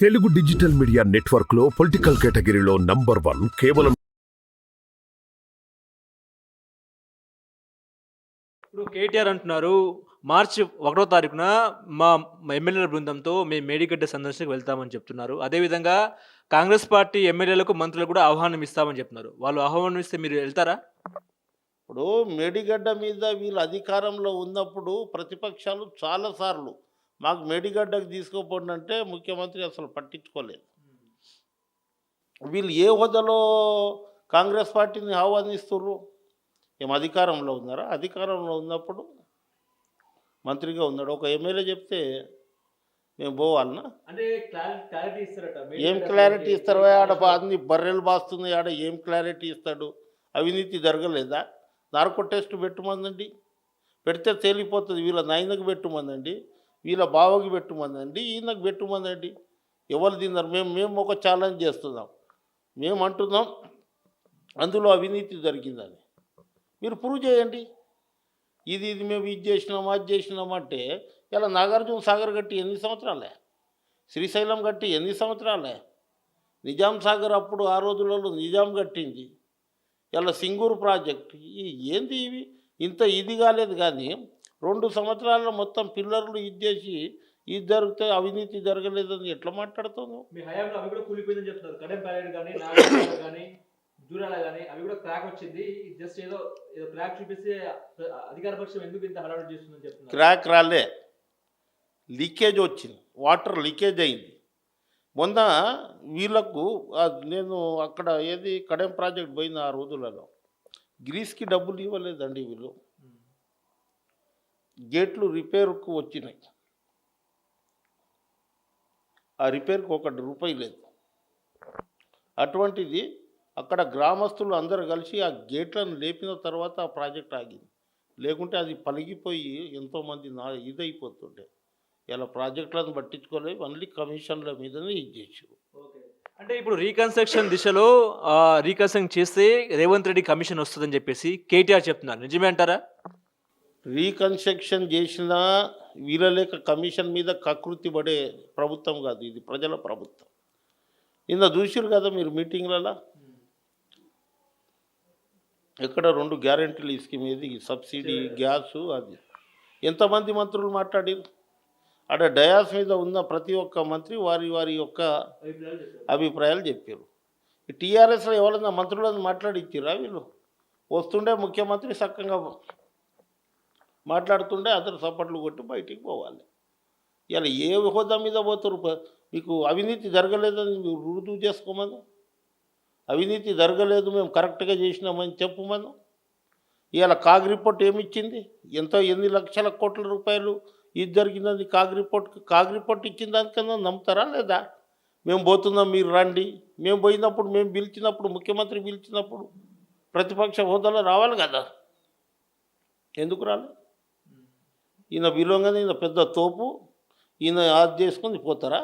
Telugu digital media నెట్వర్క్లో political కేటగిరీలో number one కేవలం ఇప్పుడు కేటీఆర్ అంటున్నారు మార్చి ఒకటో తారీఖున మా ఎమ్మెల్యేల బృందంతో మేము మేడిగడ్డ సందర్శనకు వెళ్తామని చెప్తున్నారు. అదేవిధంగా కాంగ్రెస్ పార్టీ ఎమ్మెల్యేలకు మంత్రులకు కూడా ఆహ్వానం ఇస్తామని చెప్తున్నారు. వాళ్ళు ఆహ్వానం ఇస్తే మీరు వెళ్తారా? ఇప్పుడు మేడిగడ్డ మీద వీళ్ళు అధికారంలో ఉన్నప్పుడు ప్రతిపక్షాలు చాలాసార్లు మాకు మేడిగడ్డకు తీసుకోపోండి అంటే ముఖ్యమంత్రి అసలు పట్టించుకోలేదు. వీళ్ళు ఏ హోదాలో కాంగ్రెస్ పార్టీని ఆహ్వానిస్తుర్రు? ఏం అధికారంలో ఉన్నారా? అధికారంలో ఉన్నప్పుడు మంత్రిగా ఉన్నాడు. ఒక ఎమ్మెల్యే చెప్తే మేము పోవాలనా? అంటే క్లారిటీ ఇస్తారట. ఏం క్లారిటీ ఇస్తారు? ఆడ అన్ని బర్రెలు బాస్తున్నాయి. ఆడ ఏం క్లారిటీ ఇస్తాడు? అవినీతి జరగలేదా? నార్కో టెస్ట్ పెట్టుమందండి. పెడితే తేలిపోతుంది. వీళ్ళ నాయనకు పెట్టుమందండి. వీళ్ళ బావకి పెట్టుమందండి ఈయనకు పెట్టుమందండి ఎవరు తిన్నారు? మేము మేము ఒక ఛాలెంజ్ చేస్తున్నాం. మేము అంటున్నాం అందులో అవినీతి జరిగిందని. మీరు ప్రూవ్ చేయండి. ఇది ఇది మేము ఇది చేసినాం అది చేసినాం అంటే ఇలా నాగార్జున సాగర్ కట్టి ఎన్ని సంవత్సరాలే? శ్రీశైలం కట్టి ఎన్ని సంవత్సరాలే? నిజాం సాగర్ అప్పుడు ఆ రోజులలో నిజాం కట్టింది. ఇలా సింగూరు ప్రాజెక్ట్ ఏంది ఇవి? ఇంత ఇది కాలేదు కానీ రెండు సంవత్సరాల్లో మొత్తం పిల్లర్లు ఇది చేసి ఇది జరిగితే అవినీతి జరగలేదని ఎట్లా మాట్లాడుతున్నావు మీ హయాంలో అవి కూడా కూలిపోయిందని చెప్తున్నారు. కడెం ప్యాలెట్ కానీ నాగరికత కానీ దూరాల కానీ అవి కూడా క్రాక్ వచ్చింది. జస్ట్ ఏదో ఏదో క్రాక్ చూపిస్తే అధికార పక్షం ఎందుకు ఇంత హడావిడి చేస్తుందని చెప్తున్నారు. క్రాక్ రాలే. లీకేజ్ వచ్చింది. వాటర్ లీకేజ్ అయింది. మొన్న వీళ్ళకు నేను అక్కడ ఏది కడెం ప్రాజెక్ట్ పోయిన ఆ రోజులలో. గ్రీస్కి డబ్బులు ఇవ్వలేదండి వీళ్ళు. గేట్లు రిపేర్కు వచ్చినాయి. ఆ రిపేర్కి ఒకటి రూపాయి లేదు. అటువంటిది అక్కడ గ్రామస్తులు అందరూ కలిసి ఆ గేట్లను లేపిన తర్వాత ఆ ప్రాజెక్ట్ ఆగింది. లేకుంటే అది పలిగిపోయి ఎంతోమంది నా ఇదైపోతుండే. ఇలా ప్రాజెక్టులను పట్టించుకోలేదు ఓన్లీ కమిషన్ల మీదనే ఇది చేసారు అంటే ఇప్పుడు రీకన్స్ట్రక్షన్ దిశలో రీకన్స్ట్రక్షన్ చేస్తే రేవంత్ రెడ్డి కమిషన్ వస్తుందని చెప్పేసి కేటీఆర్ చెప్తున్నారు. నిజమే అంటారా? రీకన్స్ట్రక్షన్ చేసిన వీరలేక కమిషన్ మీద కకృతి పడే ప్రభుత్వం కాదు ఇది ప్రజల ప్రభుత్వం. నిన్న చూసిరు కదా మీరు మీటింగ్లలో? ఎక్కడ రెండు గ్యారెంటీలు స్కీమ్ ఏది? సబ్సిడీ గ్యాసు అది. ఎంతమంది మంత్రులు మాట్లాడారు ఆడ డయాస్ మీద ఉన్న ప్రతి ఒక్క మంత్రి వారి వారి యొక్క అభిప్రాయాలు చెప్పారు ఈ టీఆర్ఎస్లో ఎవరైనా మంత్రులను మాట్లాడిచ్చిరా వీళ్ళు? వస్తుండే ముఖ్యమంత్రి చక్కగా మాట్లాడుతుండే అతను సపోర్ట్లు కొట్టి బయటికి పోవాలి. ఇలా ఏ హోదా మీద పోతారు మీకు అవినీతి జరగలేదని మీరు రుజువు చేసుకోమను? అవినీతి జరగలేదు మేము కరెక్ట్గా చేసినామని చెప్పుమను? ఇవాళ కాగ్ రిపోర్ట్ ఏమిచ్చింది? ఎంతో ఎన్ని లక్షల కోట్ల రూపాయలు ఇది జరిగిందని కాగ్ రిపోర్ట్ కాగ్ రిపోర్ట్ ఇచ్చిన దానికన్నా నమ్ముతారా లేదా? మేము పోతున్నాం మీరు రండి. మేము పోయినప్పుడు మేము పిలిచినప్పుడు ముఖ్యమంత్రి పిలిచినప్పుడు ప్రతిపక్ష హోదాలో రావాలి కదా? ఎందుకు రాలేదు ఈయన విలువగానే ఈయన పెద్ద తోపు ఈయన అది చేసుకొని పోతారా?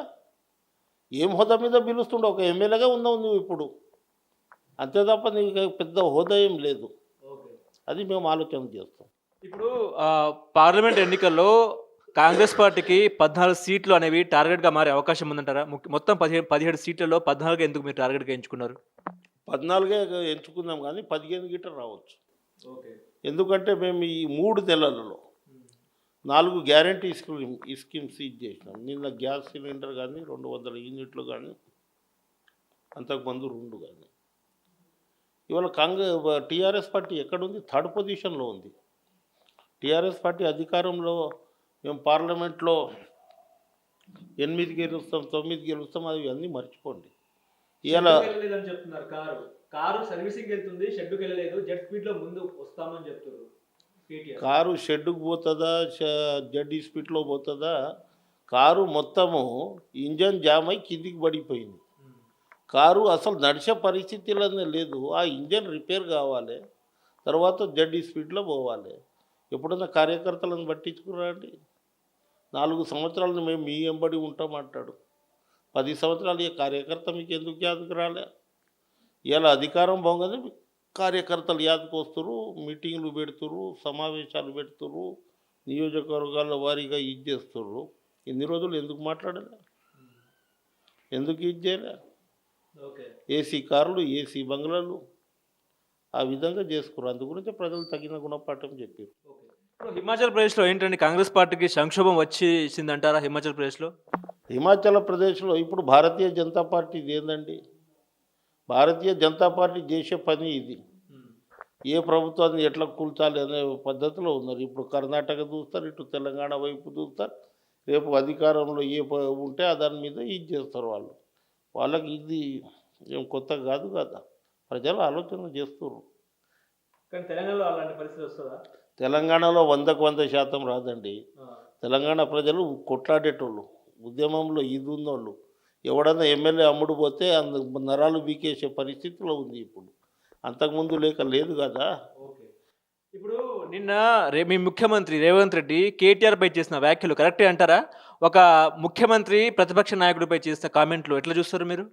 ఏం హోదా మీద పిలుస్తుండే ఒక ఎమ్మెల్యేగా ఉన్నావు నువ్వు ఇప్పుడు. అంతే తప్ప నీకు పెద్ద హోదా ఏం లేదు. అది మేము ఆలోచన చేస్తాం. ఇప్పుడు పార్లమెంట్ ఎన్నికల్లో కాంగ్రెస్ పార్టీకి పద్నాలుగు సీట్లు అనేవి టార్గెట్గా మారే అవకాశం ఉందంటారా? మొత్తం పదిహేడు పదిహేడు సీట్లలో పద్నాలుగు ఎందుకు మీరు టార్గెట్గా ఎంచుకున్నారు? పద్నాలుగే ఎంచుకుందాం కానీ పదిహేను గిట్ట రావచ్చు. ఎందుకంటే మేము ఈ మూడు నెలలలో నాలుగు గ్యారంటీ స్కీమ్ స్కీమ్ స్కీమ్స్ చేసినాం. నిన్న గ్యాస్ సిలిండర్ కానీ రెండు వందల యూనిట్లు కానీ అంతకుముందు రెండు కానీ ఇవాళ కాంగ్రెస్ టీఆర్ఎస్ పార్టీ ఎక్కడుంది? థర్డ్ పొజిషన్లో ఉంది. టీఆర్ఎస్ పార్టీ అధికారంలో మేము పార్లమెంట్లో ఎనిమిది గెలుస్తాం తొమ్మిది గెలుస్తాం అవి అన్నీ మర్చిపోండి. ఇవాళ చెప్తున్నారు కారు. కారు సర్వీసింగ్ వెళ్తుంది షెడ్కి వెళ్ళలేదు జెట్ స్పీడ్లో ముందు వస్తామని చెప్తున్నారు. కారు షెడ్డుకు పోతుందా? జడ్ స్పీడ్లో పోతుందా? కారు మొత్తము ఇంజన్ జామ్ అయి కిందికి పడిపోయింది. కారు అసలు నడిచే పరిస్థితిలోనే లేదు. ఆ ఇంజన్ రిపేర్ కావాలి. తర్వాత జడ్డీ స్పీడ్లో పోవాలి. ఎప్పుడన్నా కార్యకర్తలను పట్టించుకురండి నాలుగు సంవత్సరాలు మేము మీ ఎంబడి ఉంటామంటాడు పది సంవత్సరాలు ఈ కార్యకర్త మీకు ఎందుకు యాదకు రాలే? ఇలా అధికారం బాగుంది కార్యకర్తలు యాదకు వస్తారు మీటింగ్లు పెడుతురు సమావేశాలు పెడుతురు నియోజకవర్గాల వారీగా ఇది చేస్తుర్రు. ఇన్ని రోజులు ఎందుకు మాట్లాడలే? ఎందుకు ఇది చేయలే? ఏసీ కార్లు ఏసీ బంగ్లాలు ఆ విధంగా చేసుకున్నారు అందు గురించి ప్రజలు తగిన గుణపాఠం చెప్పారు హిమాచల్ ప్రదేశ్లో ఏంటండి? కాంగ్రెస్ పార్టీకి సంక్షోభం వచ్చేసిందంటారా హిమాచల్ ప్రదేశ్లో? హిమాచల్ ప్రదేశ్లో ఇప్పుడు భారతీయ జనతా పార్టీ ఇది ఏందండి? భారతీయ జనతా పార్టీ చేసే పని ఇది. ఏ ప్రభుత్వాన్ని ఎట్లా కూల్చాలి అనే పద్ధతిలో ఉన్నారు. ఇప్పుడు కర్ణాటక చూస్తారు ఇటు తెలంగాణ వైపు చూస్తారు. రేపు అధికారంలో ఏ ప- ఉంటే దాని మీద ఇది చేస్తారు వాళ్ళు. వాళ్ళకి ఇది ఏం కొత్త కాదు కదా. ప్రజలు ఆలోచన చేస్తున్నారు కానీ తెలంగాణలో అలాంటి పరిస్థితి వస్తుందా? తెలంగాణలో వందకు వంద శాతం రాదండి. తెలంగాణ ప్రజలు కొట్లాడేటోళ్ళు. ఉద్యమంలో ఇది ఉన్నోళ్ళు. ఎవడన్నా ఎమ్మెల్యే అమ్ముడు పోతే అందు నరాలు బీకేసే పరిస్థితిలో ఉంది ఇప్పుడు. అంతకుముందు లేక లేదు కదా. ఓకే. ఇప్పుడు నిన్న రే మీ ముఖ్యమంత్రి రేవంత్ రెడ్డి కేటీఆర్ పై చేసిన వ్యాఖ్యలు కరెక్టే అంటారా? ఒక ముఖ్యమంత్రి ప్రతిపక్ష నాయకుడిపై చేసిన కామెంట్లు ఎట్లా చూస్తారు మీరు?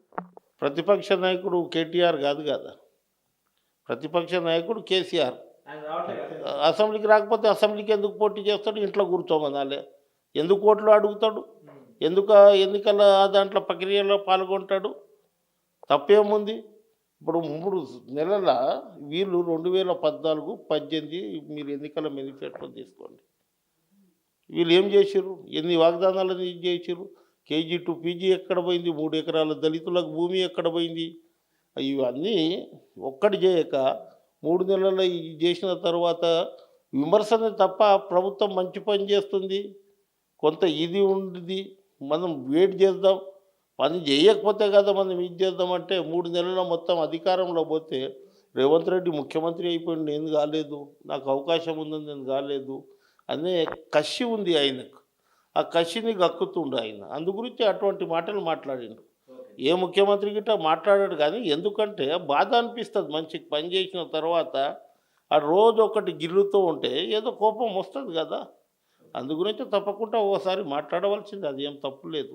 ప్రతిపక్ష నాయకుడు కేటీఆర్ కాదు కదా. ప్రతిపక్ష నాయకుడు కేసీఆర్. అసెంబ్లీకి రాకపోతే అసెంబ్లీకి ఎందుకు పోటీ చేస్తాడు? ఇంట్లో కూర్చోమనాలే. ఎందుకు ఓట్లు అడుగుతాడు? ఎందుక ఎన్నికల దాంట్లో ప్రక్రియలో పాల్గొంటాడు? తప్పేముంది? ఇప్పుడు మూడు నెలల వీళ్ళు రెండు వేల పద్నాలుగు పద్దెనిమిది మీరు ఎన్నికల మేనిఫెస్టో తీసుకోండి. వీళ్ళు ఏం చేశారు ఎన్ని వాగ్దానాలు ఇది చేశారు కేజీ టు పీజీ ఎక్కడ పోయింది? మూడు ఎకరాల దళితులకు భూమి ఎక్కడ పోయింది? ఇవన్నీ ఒక్కటి చేయక మూడు నెలల ఇది చేసిన తర్వాత విమర్శనే తప్ప ప్రభుత్వం మంచి పని చేస్తుంది. కొంత ఇది ఉంది మనం వెయిట్ చేద్దాం. పని చేయకపోతే కదా మనం ఇది చేద్దామంటే మూడు నెలల మొత్తం అధికారంలో పోతే రేవంత్ రెడ్డి ముఖ్యమంత్రి అయిపోయింది నేను కాలేదు నాకు అవకాశం ఉందని నేను కాలేదు అనే కసి ఉంది ఆయనకు. ఆ కసిని గక్కుతుండు ఆయన. అందు గురించి అటువంటి మాటలు మాట్లాడిండు. ఏ ముఖ్యమంత్రి గిట్ట మాట్లాడాడు కానీ ఎందుకంటే బాధ అనిపిస్తుంది మంచికి పని చేసిన తర్వాత ఆ రోజు ఒకటి గిల్లుతూ ఉంటే ఏదో కోపం వస్తుంది కదా. అందు గురించి తప్పకుండా ఓసారి మాట్లాడవలసింది. అది ఏం తప్పు లేదు.